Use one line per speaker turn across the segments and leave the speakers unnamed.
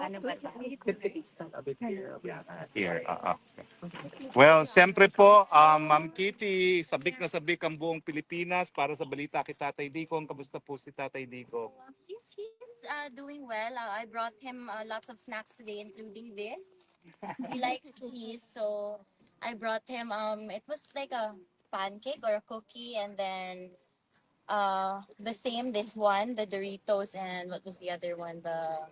Ano ba ito?
Here, ah, ah. Well, siyempre po, um, Ma'am Kitty, sabik na sabik ang buong Pilipinas para sa balita kay Tatay Dico. Kamusta po si Tatay Dico?
He's, he's uh, doing well. Uh, I brought him uh, lots of snacks today, including this. He likes cheese, so I brought him. Um, it was like a pancake or a cookie, and then uh, the same this one, the Doritos, and what was the other one? The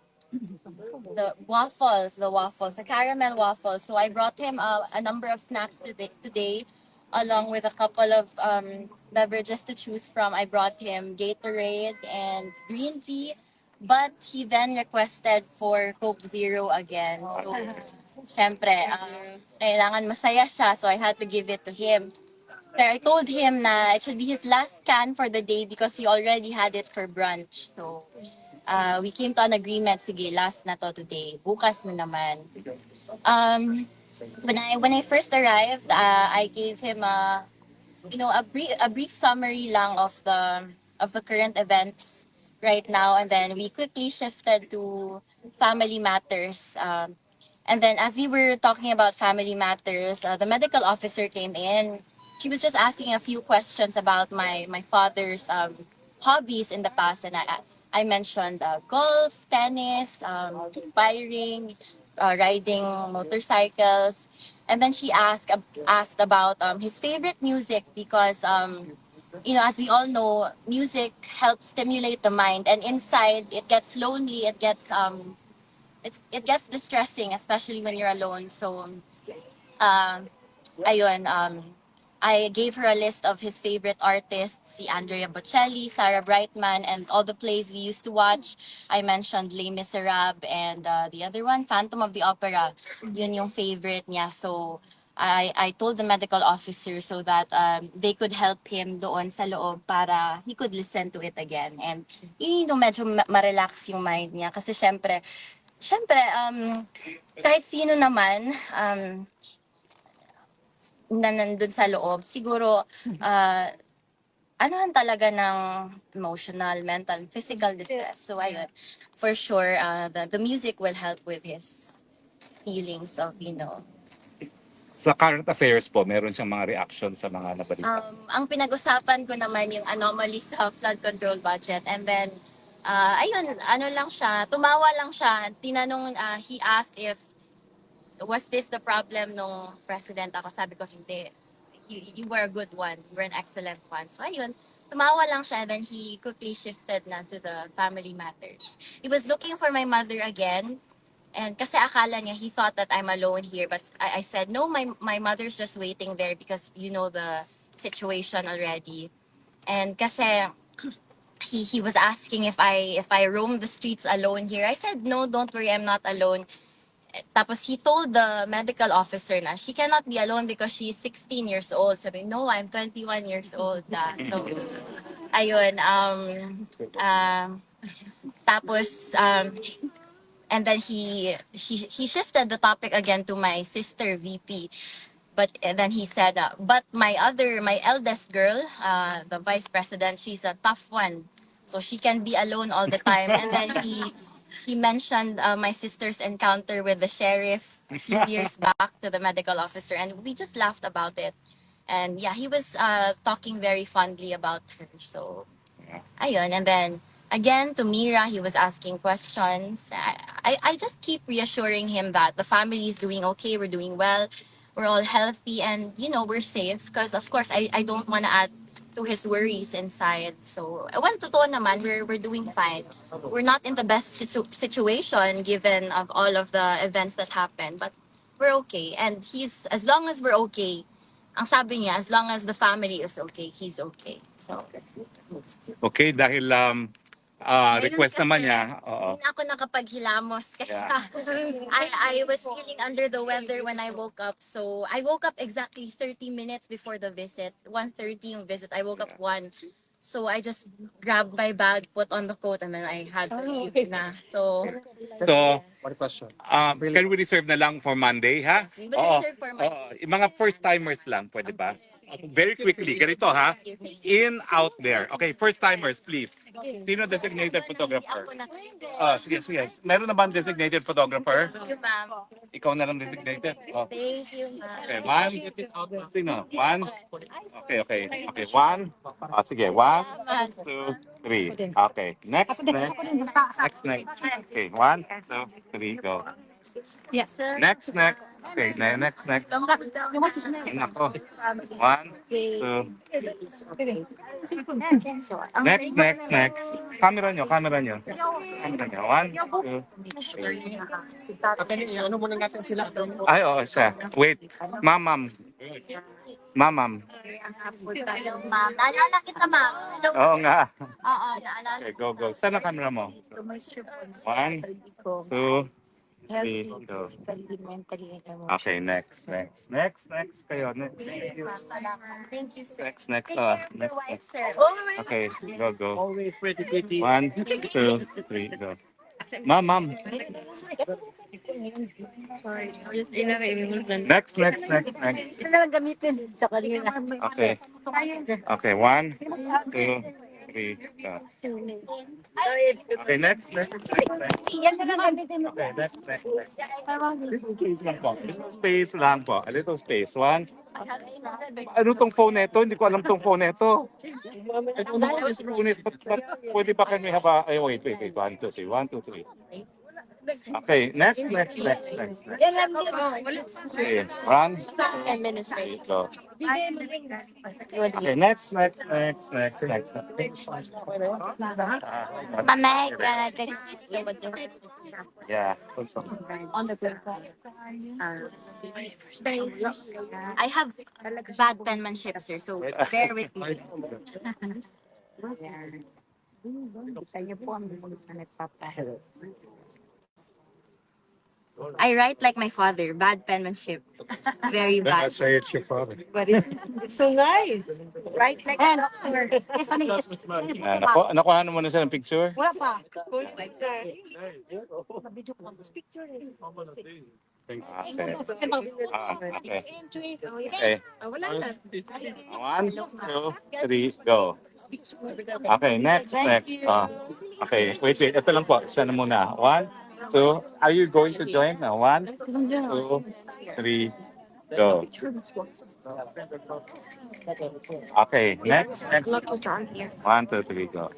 the waffles, the waffles, the caramel waffles. So I brought him uh, a number of snacks today, today, along with a couple of um, beverages to choose from. I brought him Gatorade and green tea, but he then requested for Coke Zero again. So, syempre, um, kailangan masaya siya, so I had to give it to him. Pero I told him na it should be his last can for the day because he already had it for brunch. So, uh, we came to an agreement, sige, last na to today. Bukas na naman. Um, when I when I first arrived, uh, I gave him a you know a brief a brief summary lang of the of the current events right now, and then we quickly shifted to family matters. Um, and then as we were talking about family matters, uh, the medical officer came in. She was just asking a few questions about my my father's um, hobbies in the past, and I I mentioned uh, golf, tennis, um, umpiring, uh, riding motorcycles, and then she asked asked about um, his favorite music because um, you know as we all know, music helps stimulate the mind, and inside it gets lonely, it gets um, it's it gets distressing, especially when you're alone. So, um, ayun, um, I gave her a list of his favorite artists, si Andrea Bocelli, Sarah Brightman, and all the plays we used to watch. I mentioned Les Miserables and uh, the other one, Phantom of the Opera. Yun yung favorite niya. So, I, I told the medical officer so that um, they could help him doon sa loob para he could listen to it again. And yun yung medyo ma- ma-relax yung mind niya. Kasi syempre, syempre, um, kahit sino naman, um, na nandun sa loob, siguro, uh, anuhan talaga ng emotional, mental, physical distress. So, ayun, for sure, uh, the, the music will help with his feelings of, you know.
Sa current affairs po, meron siyang mga reaction sa mga nabalita.
Um, ang pinag-usapan ko naman yung anomaly sa flood control budget. And then, uh, ayun, ano lang siya, tumawa lang siya. Tinanong, uh, he asked if was this the problem nung president ako? Sabi ko, hindi. You, you were a good one. You were an excellent one. So, ayun. Tumawa lang siya. Then he quickly shifted na to the family matters. He was looking for my mother again. And kasi akala niya, he thought that I'm alone here. But I, I said, no, my, my mother's just waiting there because you know the situation already. And kasi he, he was asking if I if I roam the streets alone here. I said, no, don't worry, I'm not alone. Tapos he told the medical officer na she cannot be alone because she's 16 years old. Sabi, no, I'm 21 years old na. So, ayun, um, um, tapos, um, and then he, he, he shifted the topic again to my sister, VP. But and then he said, uh, but my other, my eldest girl, uh, the vice president, she's a tough one. So she can be alone all the time. And then he, he mentioned uh, my sister's encounter with the sheriff a few years back to the medical officer, and we just laughed about it. And yeah, he was uh, talking very fondly about her. So, ayun. And then again to Mira, he was asking questions. I, I, I just keep reassuring him that the family is doing okay, we're doing well, we're all healthy, and you know we're safe. Because of course, I, I don't want to add to his worries inside. So, well, totoo naman, we're, we're doing fine. We're not in the best situ- situation given of all of the events that happened, but we're okay. And he's, as long as we're okay, ang sabi niya, as long as the family is okay, he's okay. So,
Okay, dahil um, ah,
Ngayon
request
kasi,
naman niya, oo.
hindi na ako nakapaghilamos. Kaya
Yeah.
I, I was feeling under the weather when I woke up. So, I woke up exactly 30 minutes before the visit. 1.30 yung visit. I woke up 1. So, I just grabbed my bag, put on the coat, and then I had to leave na. So,
So,
One question.
Um, can we reserve na lang for Monday, ha?
Yes, we will
Oo.
reserve for Monday.
Oo. Yung mga first-timers lang, pwede ba? Very quickly, ganito ha. In, out there. Okay, first-timers, please. Sino designated photographer? Ah, sige, sige. Meron na ba ang designated photographer?
Thank you, ma'am.
Ikaw na lang designated. Oh.
Thank you, ma'am.
Okay, one. Sino? One. Okay, okay. Okay, one. Ah, sige, one, two, three. Okay, next, next. Next, next. Okay, one, two, three, go.
Yes, sir.
Next, next. Okay, ne- next, next. Nako. One, two. Next, next, next. Camera nyo, camera nyo. Camera nyo. One, two, three.
Ano muna natin sila?
Ay, oo, siya. Wait. Ma'am, ma'am. Ma'am, ma'am.
Naalala kita, ma'am. Hello.
Oo nga.
Oo, naalala.
Okay, go, go. Saan ang camera mo? One, two, go. Okay, next, next. Next, next kayo. Next,
Thank you. Thank sir.
next, next.
Take
ah,
care of your
next,
wife,
next.
sir. My
Okay, go, go.
Always pretty pretty.
One, two, three, go. Ma'am, ma'am. Next, next, next, next.
Ito na lang gamitin sa kanila.
Okay. Okay, one, two, go. Okay, next, next, next, next.
Yan na lang gamitin mo.
Okay, next, next, next. Little space lang po. Little space lang po. A little space. One. Ano tong phone nito? Hindi ko alam tong phone nito. I don't know what this phone is, but, but pwede ba can we have a... Ay, wait, wait, wait. One, two, three. One, two, three. Okay, next, next, next, next, next.
Yan lang din.
Okay, one,
10 minutes
three,
wait.
go.
Bigay mo rin.
Okay, next, next, next, next, next.
Mamay,
Yeah.
on the I have bad penmanship, sir, so bear with me. I write like my father, bad penmanship. Very bad.
say it's your father.
But it, it's so nice. Right? Like
And-
Yeah, naku, nakuha mo na siya ng picture?
Wala pa.
Okay. Ah, okay. Okay.
Wala na.
One, two, three, go. Okay, next, next. Ah, okay, wait, wait. Ito lang po. Siya na muna. One, two. Are you going to join? Ah, One, two, three, go. Okay, next, next. One, two, three, go.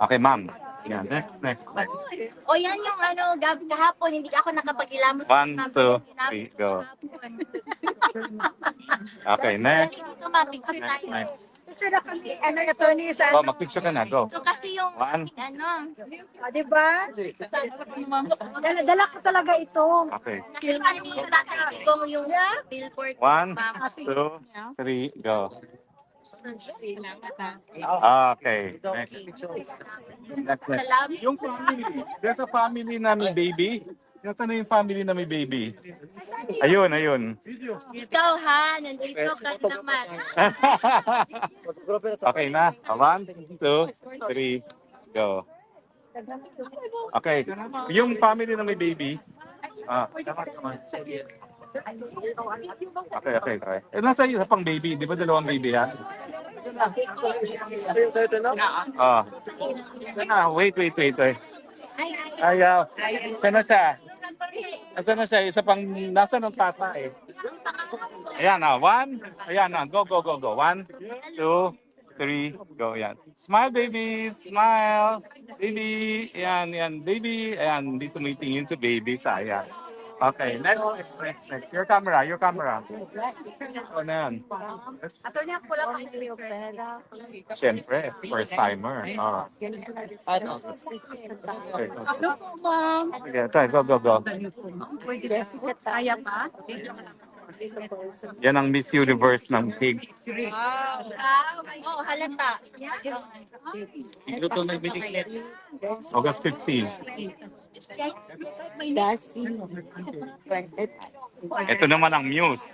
Okay, ma'am. Yeah, next, next, next.
O yan yung ano, gab- kahapon, hindi ako nakapagilamos.
One, two, three, go. Okay, next,
Dito mapicture
next,
tayo.
next.
Gusto na kasi, ano, attorney sa,
Go, mag-picture ka na. Go.
Ito kasi yung,
One.
ano,
Ah, di ba? Dala, dala ko talaga ito.
Okay.
nakita ni tatay ko yung billboard.
One,
ma'am.
two, three, go. Okay. Next. Next, next.
Salamat.
Yung family. There's a family na may baby. Nasaan na yung family na may baby? Ayun, ayun.
Ikaw ha, nandito ka naman.
okay na. One, two, three, go. Okay. Yung family na may baby. Ah, tama, tama. Okay, okay, okay. Eh, nasa isa pang baby. Di ba dalawang baby ha? Ah. Sana, wait, wait, wait. wait. Ayaw. Sana siya? Nasaan na siya? Isa pang, nasa ng tatay? Ayan na, one. Ayan na, go, go, go, go. One, two, three, go. Ayan. Smile, baby. Smile. Baby. Ayan, ayan. Baby. Ayan, hindi tumitingin sa baby. Sayang. Okay, next, next, next. Your camera, your camera. Ano na yan?
Attorney, ako wala pa yung pera.
Siyempre, first timer. Ah. Okay, go.
Ano po, ma'am?
Okay, okay, go, go, go.
Kaya pa?
Yan ang Miss Universe ng pig.
Wow. Oo, halata.
August 15. Ito naman ang Muse.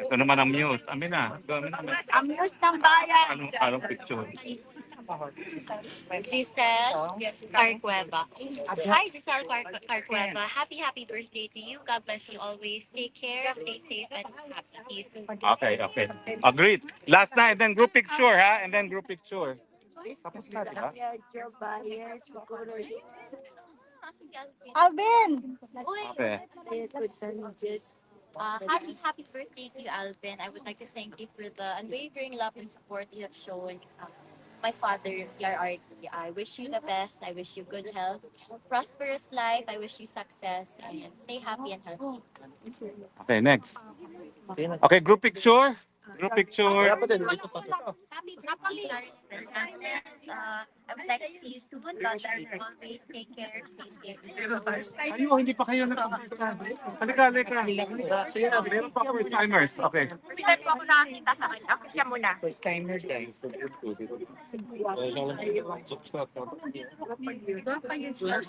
Ito naman ang Muse. Amin na. Go, Amin na. amin.
Amuse ng bayan.
Anong, anong picture?
Giselle Carcueva. Hi, Giselle Car- Carcueva. Happy, happy birthday to you. God bless you always. Take care, stay safe, and happy. Soon.
Okay, okay. Agreed. Last night, then group picture, ha? And then group picture. Tapos na, di ba?
Alvin!
Okay.
Just uh, happy, happy birthday to you, Alvin. I would like to thank you for the unwavering love and support you have shown uh, my father, PRRT. I wish you the best. I wish you good health, prosperous life. I wish you success and stay happy and healthy.
Okay, next. Okay, group picture. Group picture.
Happy birthday, Darren Hernandez. Uh, I would like to see you soon. Always. Take care. Stay safe.
Ayo, hindi pa kayo nakapagpapit. Halika, halika. Meron pa first timers. Okay.
Hindi po ako nakakita sa kanya. Ako siya muna.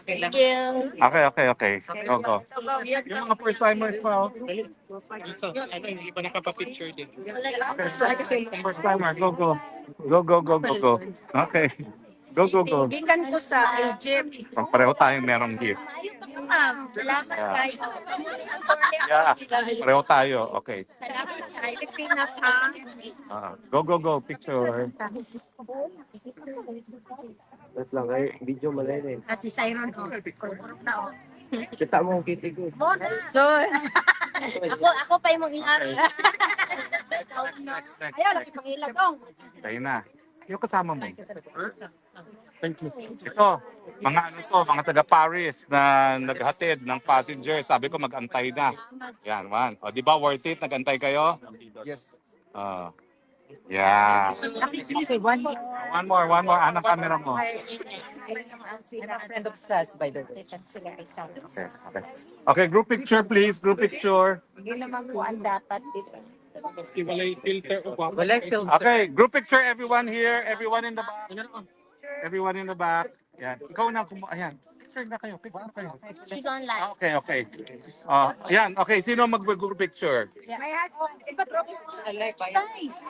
Thank you.
Okay, okay, okay. Go, go. Yung mga first timers pa, oh.
Ano, hindi pa nakapapicture din.
Okay. First timer, go, go. Go, go, go, go, go. Okay. Go, go, go.
Gikan ko sa Egypt.
Pareho tayong merong gift.
Ma'am. Salamat
Yeah.
kayo.
Yeah, pareho tayo. Okay.
Salamat kayo.
Pilipinas ha.
Ah, go, go, go. Picture.
Wait lang, ay, video malay eh.
Kasi Siron ko. Kurkurok na oh.
Kita mo ang kitty ko.
So,
Ako, ako pa yung ilabi.
Next, next, next.
ayaw, laki pang ilagong.
Tayo na. Yung kasama mo.
Thank you.
Ito, mga ano to, mga taga Paris na naghatid ng passenger. Sabi ko mag-antay na. Yan, one. O, di ba worth it? Nag-antay kayo?
Yes.
Ah. yeah.
One more.
One more, one more. Anong camera mo?
I'm a friend of Sas, by the way.
Okay, okay. Okay, group picture please. Group picture.
Yun naman po ang dapat dito.
Maski walay filter o kwa.
Walay filter.
Okay, group picture everyone here. Everyone in the back. Everyone in the back. Yan. Ikaw na kumu... Ayan. Picture na kayo. Picture na kayo.
She's online.
Okay, okay. Oh, ayan. Okay, sino mag-group picture?
My husband, iba drop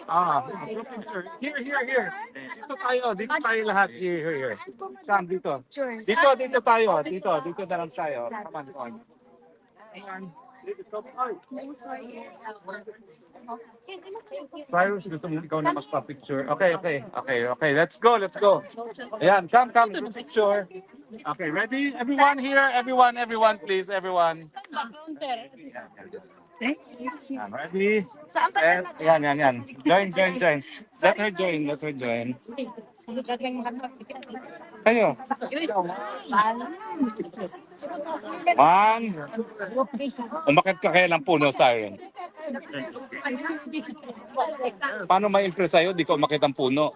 Ah, group picture. Here, here, here. Dito tayo. Dito tayo lahat. Here, here, here. Sam, dito. Dito, dito tayo. Dito, dito na lang tayo. Come on, come on. Come on. Dito, ay. Cyrus, gusto mo ikaw na magpa-picture. Okay, okay. Okay, okay. Let's go, let's go. Ayan, come, come. Group picture. Okay, ready? Everyone here, everyone, everyone, please, everyone. Yan, ready? Set. Yan, yan, yan. Join, join, join. Let her join, let her join. Kayo. One. Umakit ka kaya ng puno, Siren. Paano ma-impress sa'yo? Di ko umakit ang puno.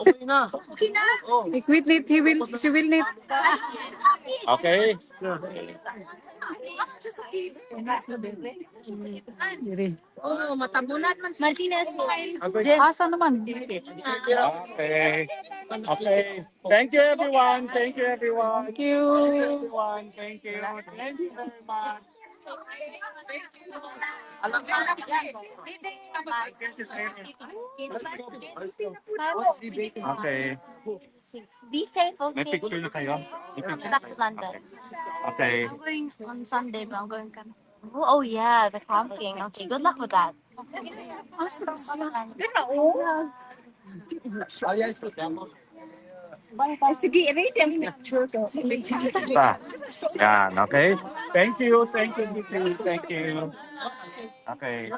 Okay na.
Wait, wait, he will, she will need.
Okay?
Oh, matabunan man.
Martinez.
Asa naman?
Okay. Okay. Thank you, everyone. Thank you, everyone.
Thank you.
Everyone, thank you. Thank you very much. Okay.
Be safe,
May
okay?
picture na kayo? May picture
Back to? London.
Okay.
I'm going on Sunday, but I'm going camping. Oh, oh yeah, the camping. Okay, good luck with that.
Oh, yes.
Sige, read yung picture ko.
Pa. Yan, okay? Thank you, thank you. Thank you. Okay.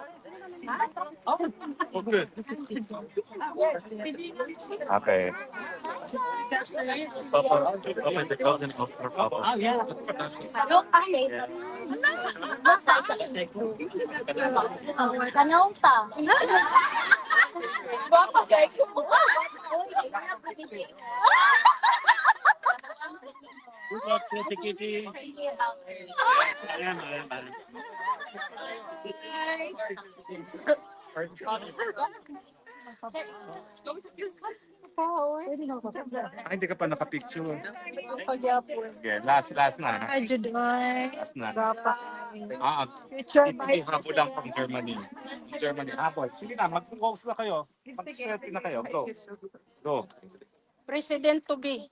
Okay.
Yung ay. Side ka? Kanaw ta. Baka kay ko.
Ah, hindi ka pa nakapicture. Okay, last, last na. ha?
Judoy.
Last na.
Gapa.
Ah,
Future
ito yung habo lang from Germany. Germany, habol. Sige na, mag-focus na kayo. Mag-selfie na kayo. Go. Go.
President to be.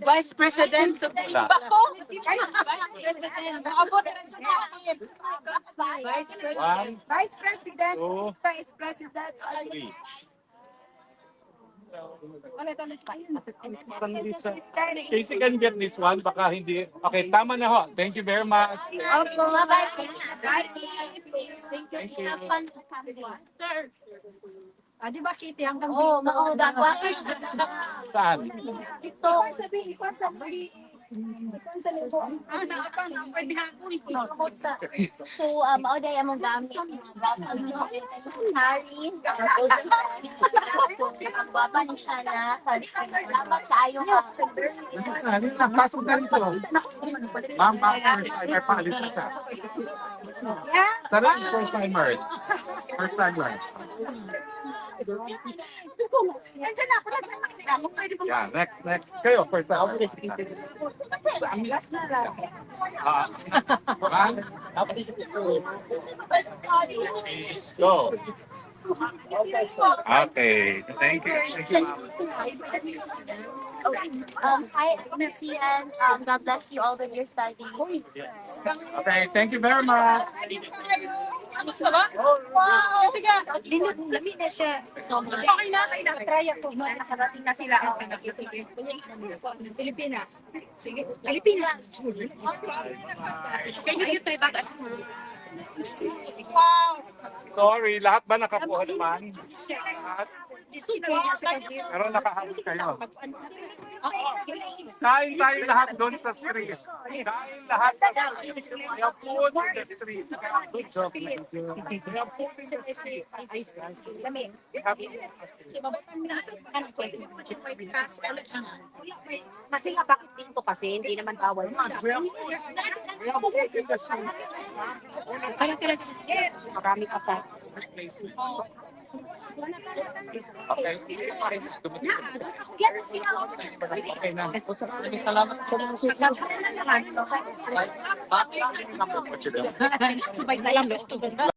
Vice President to be.
Wala.
Vice President.
Vice President,
two,
Vice President,
three. Casey can get this one, baka hindi. Okay, tama na ho. Thank you very much.
Opo, bye-bye.
Thank you.
Have fun.
Ah, di ba Kitty hanggang
Oo, oh, gagawa.
Saan?
Ito.
Ah, nakapang pwede hapon.
So, um, mao day among gamit. Harry, golden. So, ang guwapa ni siya na sunscreen. Salamat sa ayong.
Saan? Pasok na rin to. Ma'am, ma'am, may paalis na siya. Sarap yung first timers. First timers.
Nandiyan na ako. Nandiyan ako. Pwede ba?
Yeah, next, next. Kayo, first timers. Ah, one, go. Okay, thank you. Thank you, ma'am.
Um, hi, SMCN. Um, God bless you all with your study.
Okay, thank you very much.
Gusto ba? Wow! Sige.
Lami na siya.
Okay na. Try ako. Nakarating na sila.
Pilipinas. Sige, Pilipinas.
Can you try back? Wow!
Sorry, lahat ba nakakuha naman? Lahat? Pero nakahabos kayo. Kain tayo lahat doon sa street. Kain lahat sa street. We food in the street. Good job. Thank you. We have food in the street. We have
Kasi nga bakit dito kasi hindi naman bawal.
we have food in the street.
Kaya talaga marami ka pa.
Okay. Okay na.
Sabay na lang.